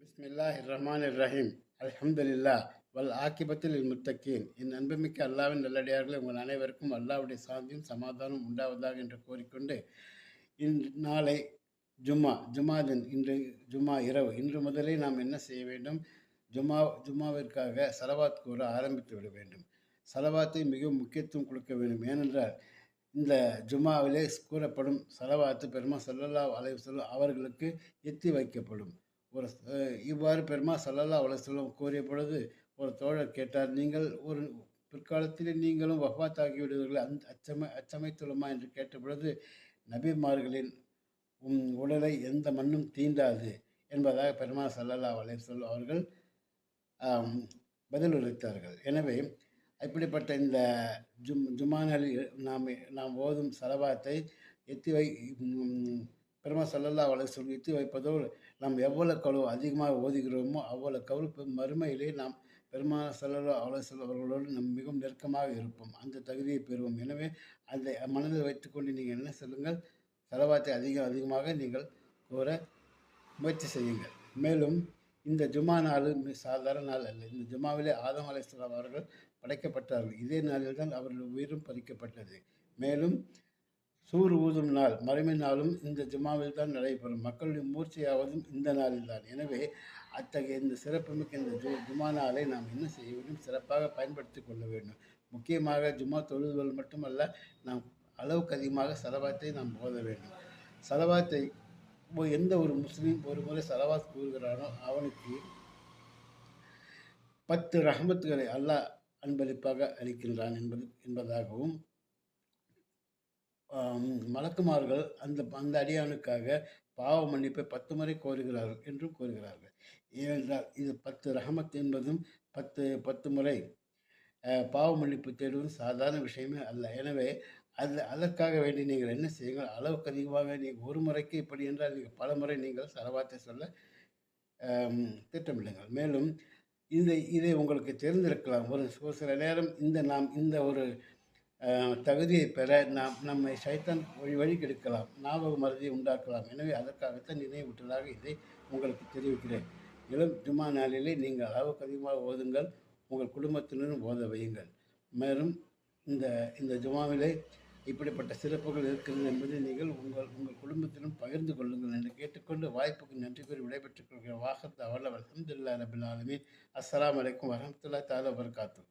பிஸ்மில்லாஹ் ரஹ்மான் ரஹீம் அலமதுல்லா வல் ஆக்கிபத்தில் முத்தக்கீன். என் அன்புமிக்க அல்லாவின் நல்லடியார்களை உங்கள் அனைவருக்கும் அல்லாவுடைய சாந்தியும் சமாதானம் உண்டாவதாக என்று கூறிக்கொண்டு இன்று நாளை ஜும்மா ஜும்மா தின் இன்று ஜும்மா இரவு. இன்று முதலே நாம் என்ன செய்ய வேண்டும்? ஜும்மா ஜும்மாவிற்காக சலவாத் கூற ஆரம்பித்து விட வேண்டும். சலவாத்தை மிகவும் முக்கியத்துவம் கொடுக்க வேண்டும். ஏனென்றால் இந்த ஜும்மாவிலே கூறப்படும் சலவாத்து பெருமா சல்லல்லா அலைவசல்லம் அவர்களுக்கு எத்தி வைக்கப்படும். ஒரு இவ்வாறு பெருமா சல்லல்லா அலைவசல்லம் கூறிய பொழுது ஒரு தோழர் கேட்டார் நீங்கள் ஒரு பிற்காலத்திலே நீங்களும் வஃபாத்தாகி விடுவீர்கள் அந்த அச்சமை அச்சமைத்துள்ளமா? என்று கேட்ட பொழுது நபிமார்களின் உம் உடலை எந்த மண்ணும் தீண்டாது என்பதாக பெருமா சல்லல்லா அலைவசல்லம் அவர்கள் பதிலளித்தார்கள் எனவே இப்படிப்பட்ட இந்த ஜும் ஜுமானில் நாம் நாம் ஓதும் சலவாத்தை எத்தி வை பெருமா சல்லல்லா வளர்ச்சி வைத்து வைப்பதோடு நாம் எவ்வளவு கழுவு அதிகமாக ஓதுகிறோமோ அவ்வளவு கவுளு மறுமையிலே நாம் பெருமா சல்லல்லா அவளை அவர்களோடு நம் மிகவும் நெருக்கமாக இருப்போம். அந்த தகுதியை பெறுவோம். எனவே அதை மனதில் வைத்துக்கொண்டு நீங்கள் என்ன சொல்லுங்கள்? செலவாத்தை அதிகம் அதிகமாக நீங்கள் கூற முயற்சி செய்யுங்கள். மேலும் இந்த ஜுமா நாள் சாதாரண நாள் அல்ல. இந்த ஜுமாவிலே ஆதம் அலைஹிஸ்ஸலாம் அவர்கள் படைக்கப்பட்டார்கள். இதே நாளில் தான் அவர்கள் உயிரும் பறிக்கப்பட்டது. மேலும் சூர் ஊதும் நாள் மறுமை நாளும் இந்த ஜுமாவில் தான் நடைபெறும். மக்களுடைய மூர்ச்சையாவதும் இந்த நாளில் தான் எனவே அத்தகைய இந்த சிறப்புமிக்க இந்த ஜு ஜுமா நாளை நாம் என்ன செய்ய வேண்டும்? சிறப்பாக பயன்படுத்தி கொள்ள வேண்டும். முக்கியமாக ஜுமா தொழுதுகள் மட்டுமல்ல நாம் அளவுக்கு அதிகமாக சலவாத்தை நாம் ஓத வேண்டும். சலவாத்தை எந்த ஒரு முஸ்லீம் ஒரு முறை சலவாத் கூறுகிறானோ அவனுக்கு பத்து ரஹமத்துகளை அல்லாஹ் அன்பளிப்பாக அளிக்கின்றான் என்பது என்பதாகவும் மலக்குமார்கள் அந்த அந்த அடியானுக்காக பாவ மன்னிப்பை பத்து முறை கோருகிறார்கள் என்றும் கூறுகிறார்கள். ஏனென்றால் இது பத்து ரஹமத் என்பதும் பத்து பத்து முறை பாவ மன்னிப்பு தேடுவதும் சாதாரண விஷயமே அல்ல. எனவே அது அதற்காக வேண்டி நீங்கள் என்ன செய்யுங்கள்? அளவுக்கு அதிகமாக நீங்கள் ஒரு முறைக்கு இப்படி என்றால் நீங்கள் பல முறை நீங்கள் சலவாத்தை சொல்ல திட்டமிடுங்கள். மேலும் இந்த இதை உங்களுக்கு தெரிந்திருக்கலாம். ஒரு ஒரு சில நேரம் இந்த நாம் இந்த ஒரு தகுதியை பெற நாம் நம்மை சைத்தான் வழி வழி கெடுக்கலாம் ஞாபக மருதியை உண்டாக்கலாம். எனவே அதற்காகத்தான் நினைவூட்டலாக இதை உங்களுக்கு தெரிவிக்கிறேன். இளம் ஜுமா நாளிலே நீங்கள் அளவுக்கு அதிகமாக ஓதுங்கள் உங்கள் குடும்பத்தினரும் ஓத வையுங்கள். மேலும் இந்த இந்த ஜுமாவிலே இப்படிப்பட்ட சிறப்புகள் இருக்கிறது என்பதை நீங்கள் உங்கள் உங்கள் குடும்பத்திலும் பகிர்ந்து கொள்ளுங்கள் என்று கேட்டுக்கொண்டு வாய்ப்புக்கு நன்றி கூறி விடைபெற்றுக் கொள்கிற வாகத் அவல்ல அலமதுல்லா ரபில் ஆலமீன். அஸ்லாம் வலைக்கம் வரமத்துல்லா தாலா வர்காத்தூர்